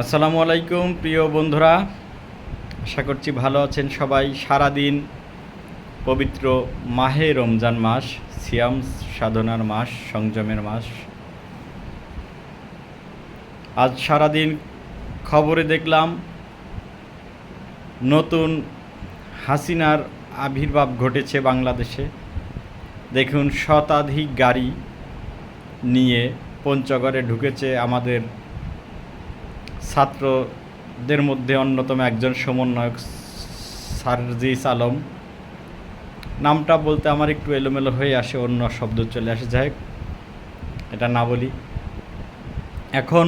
আসসালামু আলাইকুম, প্রিয় বন্ধুরা। আশা করছি ভালো আছেন সবাই। সারাদিন পবিত্র মাহে রমজান মাস, সিয়াম সাধনার মাস, সংযমের মাস। আজ সারাদিন খবরে দেখলাম, নতুন হাসিনার আবির্ভাব ঘটেছে বাংলাদেশে। দেখুন, শতাধিক গাড়ি নিয়ে পঞ্চগড়ে ঢুকেছে আমাদের ছাত্রদের মধ্যে অন্যতম একজন সমন্বয়ক সারজিস আলম। নামটা বলতে আমার একটু এলোমেলো হয়ে আসে, অন্য শব্দ চলে আসে। যাই এটা না বলি। এখন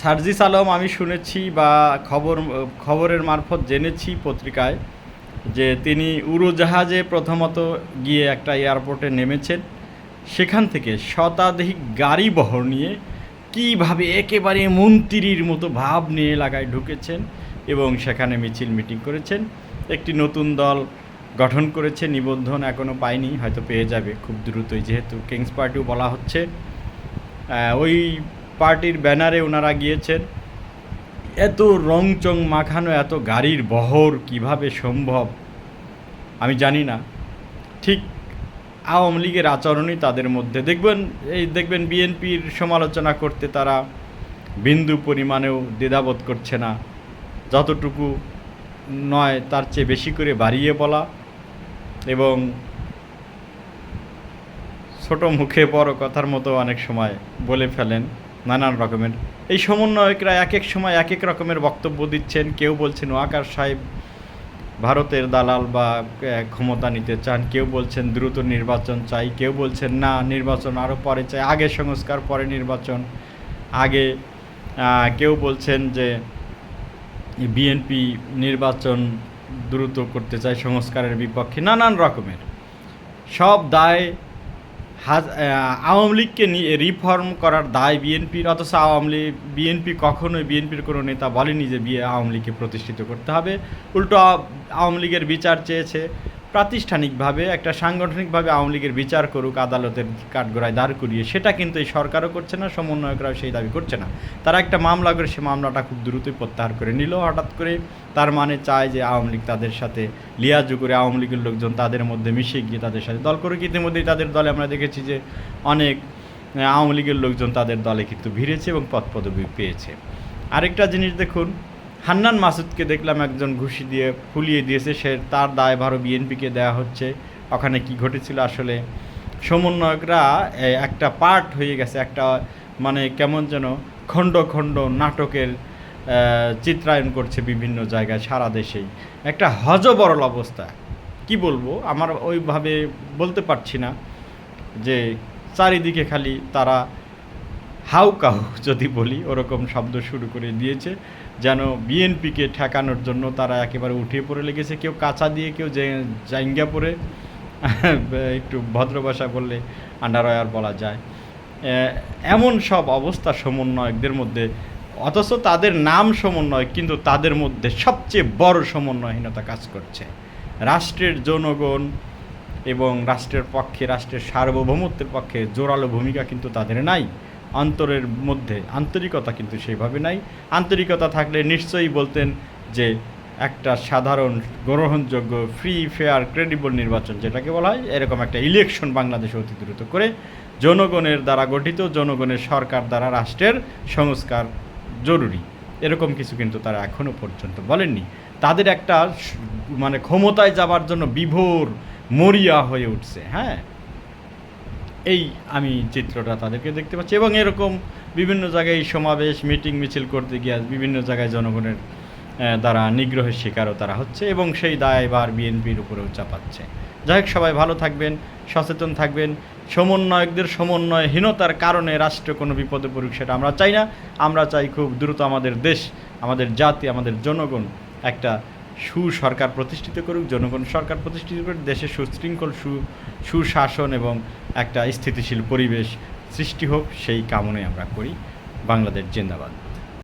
সার্জিস আলম আমি শুনেছি বা খবর, খবরের মারফত জেনেছি পত্রিকায় যে তিনি উড়োজাহাজে প্রথমত গিয়ে একটা এয়ারপোর্টে নেমেছেন। সেখান থেকে শতাধিক গাড়ি বহর নিয়ে কীভাবে একেবারে মন্ত্রীর মতো ভাব নিয়ে এলাকায় ঢুকেছেন এবং সেখানে মিছিল মিটিং করেছেন? একটি নতুন দল গঠন করেছে, নিবন্ধন এখনও পায়নি, হয়তো পেয়ে যাবে খুব দ্রুতই যেহেতু কিংস পার্টিও বলা হচ্ছে। ওই পার্টির ব্যানারে ওনারা গিয়েছেন। এত রংচং মাখানো, এত গাড়ির বহর কীভাবে সম্ভব? আমি জানি না। ঠিক আওয়ামী লীগের আচরণই তাদের মধ্যে। দেখবেন, এই দেখবেন বিএনপির সমালোচনা করতে তারা বিন্দু পরিমাণেও দ্বিধাবোধ করছে না। যতটুকু নয়, তার চেয়ে বেশি করে বাড়িয়ে বলা এবং ছোট মুখে বড় কথার মতো অনেক সময় বলে ফেলেন নানান রকমের। এই সমন্বয়করা এক এক সময় এক এক রকমের বক্তব্য দিচ্ছেন। কেউ বলছেন, ওয়াকার সাহেব ভারতের দালাল বা ক্ষমতা নিতে চান, কেউ বলছেন দ্রুত নির্বাচন চাই, কেউ বলছেন না, নির্বাচন আরও পরে চাই, আগে সংস্কার, পরে নির্বাচন। আগে কেউ বলছেন যে, বিএনপি নির্বাচন দ্রুত করতে চায়, সংস্কারের বিপক্ষে, নানান রকমের। সব দায় আওয়ামী লীগকে নিয়ে রিফর্ম করার দায় বিএনপির, অথচ আওয়ামী লীগ, বিএনপি কখনোই বিএনপির কোনো নেতা বলেনি যে বিয়ে আওয়ামী লীগকে প্রতিষ্ঠিত করতে হবে। উল্টো আওয়ামী লীগের বিচার চেয়েছে। প্রাতিষ্ঠানিকভাবে, একটা সাংগঠনিকভাবে আওয়ামী লীগের বিচার করুক, আদালতের কাঠগড়ায় দাঁড় করিয়ে, সেটা কিন্তু এই সরকারও করছে না, সমন্বয়করাও সেই দাবি করছে না। তারা একটা মামলা করে, সে মামলাটা খুব দ্রুতই প্রত্যাহার করে নিল। হঠাৎ করে তার মানে চায় যে আওয়ামী লীগ তাদের সাথে লিয়াজু করে, আওয়ামী লীগের লোকজন তাদের মধ্যে মিশে গিয়ে তাদের সাথে দল করুক। ইতিমধ্যেই তাদের দলে আমরা দেখেছি যে অনেক আওয়ামী লীগের লোকজন তাদের দলে কিন্তু ভিড়েছে এবং পদ পদবি পেয়েছে। আরেকটা জিনিস দেখুন হান্নান মাসুদকে দেখলাম একজন ঘুষি দিয়ে ফুলিয়ে দিয়েছে, সে তার দায় দায়ভারও বিএনপিকে দেওয়া হচ্ছে। ওখানে কি ঘটেছিল আসলে? সমন্বয়করা একটা পার্ট হয়ে গেছে, একটা মানে কেমন যেন খণ্ড খণ্ড নাটকের চিত্রায়ন করছে বিভিন্ন জায়গায়, সারা দেশেই। একটা হজবরল অবস্থা। কি বলব? আমার ওইভাবে বলতে পারছি না যে চারিদিকে খালি তারা হাউ কাউ যদি বলি, ওরকম শব্দ শুরু করে দিয়েছে। যেন বিএনপিকে ঠেকানোর জন্য তারা একেবারে উঠে পড়ে লেগেছে। কেউ কাঁচা দিয়ে, কেউ জাইঙ্গা পড়ে একটু ভদ্র ভাষা বললে আন্ডারওয়ার বলা যায়। এমন সব অবস্থা সমন্বয়কদের মধ্যে, অথচ তাদের নাম সমন্বয় কিন্তু তাদের মধ্যে সবচেয়ে বড় সমন্বয়হীনতা কাজ করছে। রাষ্ট্রের জনগণ এবং রাষ্ট্রের পক্ষে, রাষ্ট্রের সার্বভৌমত্বের পক্ষে জোরালো ভূমিকা কিন্তু তাদের নাই। অন্তরের মধ্যে। আন্তরিকতা কিন্তু সেইভাবে নাই। আন্তরিকতা থাকলে নিশ্চয়ই বলতেন যে একটা সাধারণ গ্রহণযোগ্য ফ্রি ফেয়ার ক্রেডিবল নির্বাচন যেটাকে বলা হয়, এরকম একটা ইলেকশন বাংলাদেশে অতি দ্রুত করে জনগণের দ্বারা গঠিত, জনগণের সরকার দ্বারা রাষ্ট্রের সংস্কার জরুরি। এরকম কিছু কিন্তু তারা এখনও পর্যন্ত বলেননি। তাদের একটা মানে ক্ষমতায় যাবার জন্য বিভোর মরিয়া হয়ে উঠছে হ্যাঁ? এই আমি চিত্রটা তাদেরকে দেখতে পাচ্ছি। এবং এরকম বিভিন্ন জায়গায় সমাবেশ, মিটিং, মিছিল করতে গিয়ে বিভিন্ন জায়গায় জনগণের দ্বারা নিগ্রহের শিকারও তারা হচ্ছে এবং সেই দায়ভার বিএনপির উপরেও চাপাচ্ছে। যাই হোক, সবাই ভালো থাকবেন, সচেতন থাকবেন। সমন্বয়কদের সমন্বয়হীনতার কারণে রাষ্ট্র কোনো বিপদে পড়ুক সেটা আমরা চাই না। আমরা চাই খুব দ্রুত আমাদের দেশ, আমাদের জাতি, আমাদের জনগণ একটা সুসরকার প্রতিষ্ঠিত করুক, জনগণ সরকার প্রতিষ্ঠিত করুক দেশে সুশৃঙ্খল, সু, সুশাসন এবং একটা স্থিতিশীল পরিবেশ সৃষ্টি হোক, সেই কামনাই আমরা করি। বাংলাদেশ জিন্দাবাদ।